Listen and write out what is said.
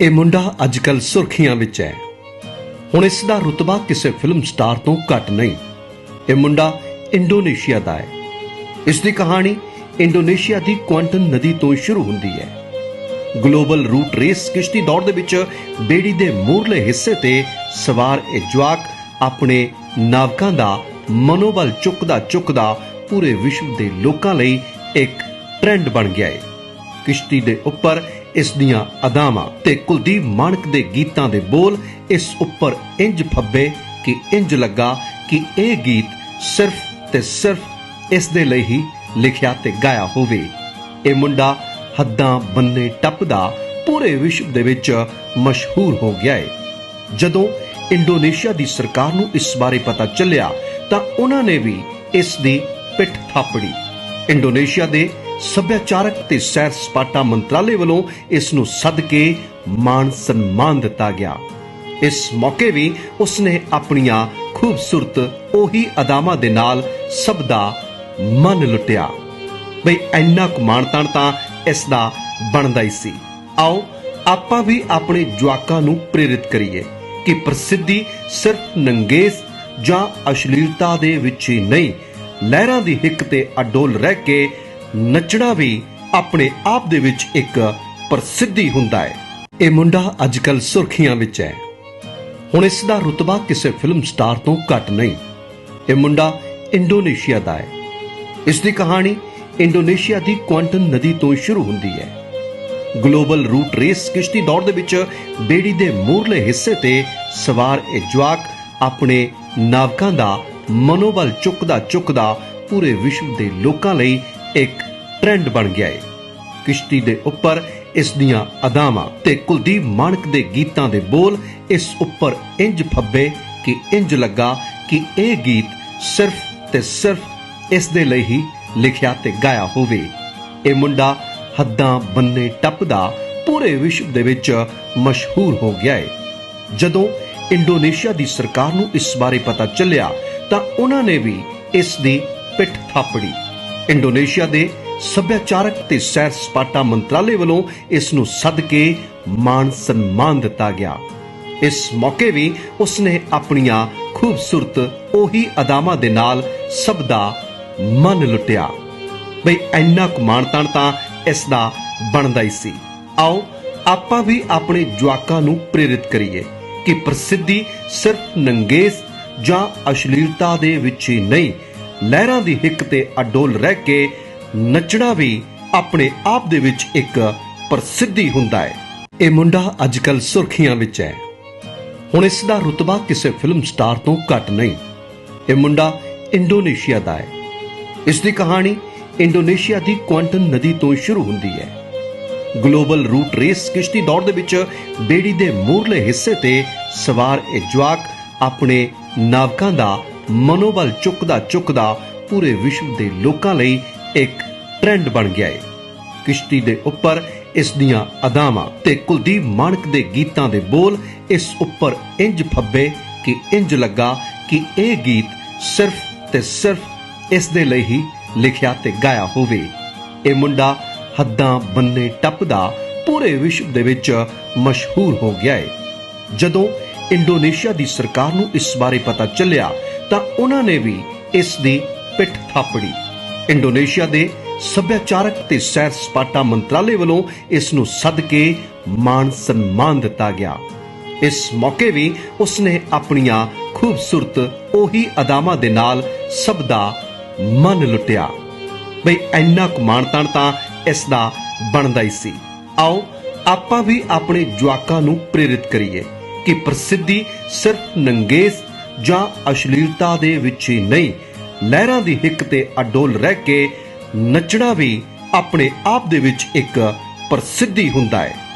ਇਹ ਮੁੰਡਾ ਅੱਜਕੱਲ ਸੁਰਖੀਆਂ ਵਿੱਚ ਹੈ। ਹੁਣ ਇਸ ਦਾ ਰੁਤਬਾ ਕਿਸੇ ਫਿਲਮ ਸਟਾਰ ਤੋਂ ਘੱਟ ਨਹੀਂ। ਇਹ ਮੁੰਡਾ ਇੰਡੋਨੇਸ਼ੀਆ ਦਾ ਹੈ। ਇਸ ਦੀ ਕਹਾਣੀ ਇੰਡੋਨੇਸ਼ੀਆ ਦੀ ਕੁਆਂਟਨ ਨਦੀ ਤੋਂ ਸ਼ੁਰੂ ਹੁੰਦੀ ਹੈ। ਗਲੋਬਲ ਰੂਟ ਰੇਸ ਕਿਸ਼ਤੀ ਦੌੜ ਦੇ ਵਿੱਚ ਬੇੜੀ ਦੇ ਮੂਰਲੇ ਹਿੱਸੇ ਤੇ ਸਵਾਰ ਇਹ ਜਵਾਕ ਆਪਣੇ ਨਾਵਕਾਂ ਦਾ ਮਨੋਬਲ ਚੁੱਕਦਾ ਚੁੱਕਦਾ ਪੂਰੇ ਵਿਸ਼ਵ ਦੇ ਲੋਕਾਂ ਲਈ ਇੱਕ ਟ੍ਰੈਂਡ ਬਣ ਗਿਆ ਹੈ। ਕਿਸ਼ਤੀ ਦੇ ਉੱਪਰ ਇਸ ਦੀਆਂ ਅਦਾਵਾਂ ਤੇ ਕੁਲਦੀਪ ਮਾਨਕ ਦੇ ਗੀਤਾਂ ਦੇ ਬੋਲ ਇਸ ਉੱਪਰ ਇੰਜ ਫੱਬੇ ਕਿ ਇੰਜ ਲੱਗਾ ਕਿ ਇਹ ਗੀਤ ਸਿਰਫ ਤੇ ਸਿਰਫ ਇਸ ਦੇ ਲਈ ਹੀ ਲਿਖਿਆ ਤੇ ਗਾਇਆ ਹੋਵੇ। ਇਹ ਮੁੰਡਾ ਹੱਦਾਂ ਬੰਨੇ ਟੱਪਦਾ ਪੂਰੇ ਵਿਸ਼ਵ ਦੇ ਵਿੱਚ ਮਸ਼ਹੂਰ ਹੋ ਗਿਆ ਹੈ ਜਦੋਂ ਇੰਡੋਨੇਸ਼ੀਆ ਦੀ ਸਰਕਾਰ ਨੂੰ ਇਸ ਬਾਰੇ ਪਤਾ ਚੱਲਿਆ ਤਾਂ ਉਹਨਾਂ ਨੇ ਵੀ ਇਸ ਦੀ ਪਿੱਠ ਥਾਪੜੀ। ਇੰਡੋਨੇਸ਼ੀਆ ਦੇ ਸੱਭਿਆਚਾਰਕ ਤੇ ਸੈਰ ਸਪਾਟਾ ਮੰਤਰਾਲੇ ਵੱਲੋਂ ਇਸ ਨੂੰ ਸੱਦ ਕੇ ਮਾਣ ਸਨਮਾਨ ਦਿੱਤਾ ਗਿਆ। ਇਸ ਮੌਕੇ ਵੀ ਉਸਨੇ ਆਪਣੀਆਂ ਖੂਬਸੂਰਤ ਉਹੀ ਅਦਾਵਾਂ ਦੇ ਨਾਲ ਸਭ ਦਾ ਮਨ ਲੁੱਟਿਆ। ਬਈ ਇੰਨਾ ਕੁ ਮਾਣ ਤਾਂ ਇਸ ਦਾ ਬਣਦਾ ਹੀ ਸੀ। ਆਓ ਆਪਾਂ ਵੀ ਆਪਣੇ ਜਵਾਕਾਂ ਨੂੰ ਪ੍ਰੇਰਿਤ ਕਰੀਏ ਕਿ ਪ੍ਰਸਿੱਧੀ ਸਿਰਫ ਨੰਗੇਸ ਜਾਂ ਅਸ਼ਲੀਲਤਾ ਦੇ ਵਿੱਚ ਹੀ ਨਹੀਂ, ਲਹਿਰਾਂ ਦੀ ਹਿੱਕ ਤੇ ਅਡੋਲ ਰਹਿ ਕੇ ਨੱਚਣਾ ਵੀ ਆਪਣੇ ਆਪ ਦੇ ਵਿੱਚ ਇੱਕ ਪ੍ਰਸਿੱਧੀ ਹੁੰਦਾ ਹੈ। ਇਹ ਮੁੰਡਾ ਅੱਜਕੱਲ ਸੁਰਖੀਆਂ ਵਿੱਚ ਹੈ। ਹੁਣ ਇਸ ਦਾ ਰੁਤਬਾ ਕਿਸੇ ਫਿਲਮ ਸਟਾਰ ਤੋਂ ਘੱਟ ਨਹੀਂ। ਇਹ ਮੁੰਡਾ ਇੰਡੋਨੇਸ਼ੀਆ ਦਾ ਹੈ। ਇਸ ਦੀ ਕਹਾਣੀ ਇੰਡੋਨੇਸ਼ੀਆ ਦੀ ਕੁਆਂਟਨ ਨਦੀ ਤੋਂ ਸ਼ੁਰੂ ਹੁੰਦੀ ਹੈ। ਗਲੋਬਲ ਰੂਟ ਰੇਸ ਕਿਸ਼ਤੀ ਦੌੜ ਦੇ ਵਿੱਚ ਬੇੜੀ ਦੇ ਮੂਰਲੇ ਹਿੱਸੇ ਤੇ ਸਵਾਰ ਇਹ ਜਵਾਕ ਆਪਣੇ ਨਾਵਕਾਂ ਦਾ ਮਨੋਬਲ ਚੁੱਕਦਾ ਚੁੱਕਦਾ ਪੂਰੇ ਵਿਸ਼ਵ ਦੇ ਲੋਕਾਂ ਲਈ ਇੱਕ ਟ੍ਰੈਂਡ ਬਣ ਗਿਆ ਹੈ ਕਿਸ਼ਤੀ ਦੇ ਉੱਪਰ ਇਸ ਦੀਆਂ ਅਦਾਵਾਂ ਤੇ ਕੁਲਦੀਪ ਮਾਨਕ ਦੇ ਗੀਤਾਂ ਦੇ ਬੋਲ ਇਸ ਉੱਪਰ ਇੰਜ ਫੱਬੇ ਕਿ ਇੰਜ ਲੱਗਾ ਕਿ ਇਹ ਗੀਤ ਸਿਰਫ ਤੇ ਸਿਰਫ ਇਸ ਦੇ ਲਈ ਹੀ ਲਿਖਿਆ ਤੇ ਗਾਇਆ ਹੋਵੇ। ਇਹ ਮੁੰਡਾ ਹੱਦਾਂ ਬੰਨੇ ਟੱਪਦਾ ਪੂਰੇ ਵਿਸ਼ਵ ਦੇ ਵਿੱਚ ਮਸ਼ਹੂਰ ਹੋ ਗਿਆ ਹੈ ਜਦੋਂ ਇੰਡੋਨੇਸ਼ੀਆ ਦੀ ਸਰਕਾਰ ਨੂੰ ਇਸ ਬਾਰੇ ਪਤਾ ਚੱਲਿਆ ਤਾਂ ਉਹਨਾਂ ਨੇ ਵੀ ਇਸ ਦੀ ਪਿੱਠ ਥਾਪੜੀ। ਇੰਡੋਨੇਸ਼ੀਆ ਦੇ ਸੱਭਿਆਚਾਰਕ ਤੇ ਸੈਰ ਸਪਾਟਾ ਮੰਤਰਾਲੇ ਵੱਲੋਂ ਇਸ ਨੂੰ ਸੱਦ ਕੇ ਮਾਣ ਸਨਮਾਨ ਦਿੱਤਾ ਗਿਆ। ਇਸ ਮੌਕੇ ਵੀ ਉਸਨੇ ਆਪਣੀਆਂ ਖੂਬਸੂਰਤ ਉਹੀ ਅਦਾਵਾਂ ਦੇ ਨਾਲ ਸਭ ਦਾ ਮਨ ਲੁੱਟਿਆ। ਬਈ, ਇੰਨਾ ਕੁ ਮਾਣ ਤਾਣ ਤਾਂ ਇਸ ਦਾ ਬਣਦਾ ਹੀ ਸੀ। ਆਓ, ਆਪਾਂ ਵੀ ਆਪਣੇ ਜਵਾਕਾਂ ਨੂੰ ਪ੍ਰੇਰਿਤ ਕਰੀਏ ਕਿ ਪ੍ਰਸਿੱਧੀ ਸਿਰਫ ਨੰਗੇਜ਼ ਜਾਂ ਅਸ਼ਲੀਲਤਾ ਦੇ ਵਿੱਚ ਹੀ ਨਹੀਂ ਲਹਿਰਾਂ ਦੀ ਹਿੱਕ ਤੇ ਅਡੋਲ ਰਹਿ ਕੇ ਨੱਚਣਾ ਵੀ ਆਪਣੇ ਆਪ ਦੇ ਵਿੱਚ ਇੱਕ ਪ੍ਰਸਿੱਧੀ ਹੁੰਦਾ ਹੈ। ਇਹ ਮੁੰਡਾ ਅੱਜਕੱਲ ਸੁਰਖੀਆਂ ਵਿੱਚ ਹੈ। ਹੁਣ ਇਸ ਦਾ ਰੁਤਬਾ ਕਿਸੇ ਫਿਲਮ ਸਟਾਰ ਤੋਂ ਘੱਟ ਨਹੀਂ। ਇਹ ਮੁੰਡਾ ਇੰਡੋਨੇਸ਼ੀਆ ਦਾ ਹੈ। ਇਸ ਦੀ ਕਹਾਣੀ ਇੰਡੋਨੇਸ਼ੀਆ ਦੀ ਕੁਆਂਟਨ ਨਦੀ ਤੋਂ ਸ਼ੁਰੂ ਹੁੰਦੀ ਹੈ। ਗਲੋਬਲ ਰੂਟ ਰੇਸ ਕਿਸ਼ਤੀ ਦੌੜ ਦੇ ਵਿੱਚ ਬੇੜੀ ਦੇ ਮੂਰਲੇ ਹਿੱਸੇ ਤੇ ਸਵਾਰ ਇਹ ਜਵਾਕ ਆਪਣੇ ਨਾਵਕਾਂ ਦਾ ਮਨੋਬਲ ਚੁੱਕਦਾ ਚੁੱਕਦਾ ਪੂਰੇ ਵਿਸ਼ਵ ਦੇ ਲੋਕਾਂ ਲਈ ਇੱਕ ਟ੍ਰੈਂਡ ਬਣ ਗਿਆ ਹੈ ਕਿਸ਼ਤੀ ਦੇ ਉੱਪਰ ਇਸ ਦੀਆਂ ਅਦਾਵਾਂ ਤੇ ਕੁਲਦੀਪ ਮਾਨਕ ਦੇ ਗੀਤਾਂ ਦੇ ਬੋਲ ਇਸ ਉੱਪਰ ਇੰਜ ਫੱਬੇ ਕਿ ਇੰਜ ਲੱਗਾ ਕਿ ਇਹ ਗੀਤ ਸਿਰਫ ਤੇ ਸਿਰਫ ਇਸ ਦੇ ਲਈ ਹੀ ਲਿਖਿਆ ਤੇ ਗਾਇਆ ਹੋਵੇ। ਇਹ ਮੁੰਡਾ ਹੱਦਾਂ ਬੰਨੇ ਟੱਪਦਾ ਪੂਰੇ ਵਿਸ਼ਵ ਦੇ ਵਿੱਚ ਮਸ਼ਹੂਰ ਹੋ ਗਿਆ ਹੈ ਜਦੋਂ ਇੰਡੋਨੇਸ਼ੀਆ ਦੀ ਸਰਕਾਰ ਨੂੰ ਇਸ ਬਾਰੇ ਪਤਾ ਚੱਲਿਆ ਤਾਂ ਉਹਨਾਂ ਨੇ ਵੀ ਇਸ ਦੀ ਪਿੱਠ ਥਾਪੜੀ। ਇੰਡੋਨੇਸ਼ੀਆ ਦੇ ਸੱਭਿਆਚਾਰਕ ਤੇ ਸੈਰ ਸਪਾਟਾ ਮੰਤਰਾਲੇ ਵੱਲੋਂ ਇਸ ਨੂੰ ਸੱਦ ਕੇ ਮਾਣ ਸਨਮਾਨ ਦਿੱਤਾ ਗਿਆ। ਇਸ ਮੌਕੇ ਵੀ ਉਸਨੇ ਆਪਣੀਆਂ ਖੂਬਸੂਰਤ ਉਹੀ ਅਦਾਵਾਂ ਦੇ ਨਾਲ ਸਭ ਦਾ ਮਨ ਲੁੱਟਿਆ। ਬਈ ਇੰਨਾ ਕੁ ਮਾਣ ਤਾਣ ਤਾਂ ਇਸ ਦਾ ਬਣਦਾ ਹੀ ਸੀ। ਆਓ ਆਪਾਂ ਵੀ ਆਪਣੇ ਜਵਾਕਾਂ ਨੂੰ ਪ੍ਰੇਰਿਤ ਕਰੀਏ ਕਿ ਪ੍ਰਸਿੱਧੀ ਸਿਰਫ ਨੰਗੇਜ਼ ਜਾਂ ਅਸ਼ਲੀਲਤਾ ਦੇ ਵਿੱਚ ਹੀ ਨਹੀਂ ਲਹਿਰਾਂ ਦੀ ਹਿੱਕ ਤੇ ਅਡੋਲ ਰਹਿ ਕੇ ਨੱਚਣਾ ਵੀ ਆਪਣੇ ਆਪ ਦੇ ਵਿੱਚ ਇੱਕ ਪ੍ਰਸਿੱਧੀ ਹੁੰਦਾ ਹੈ।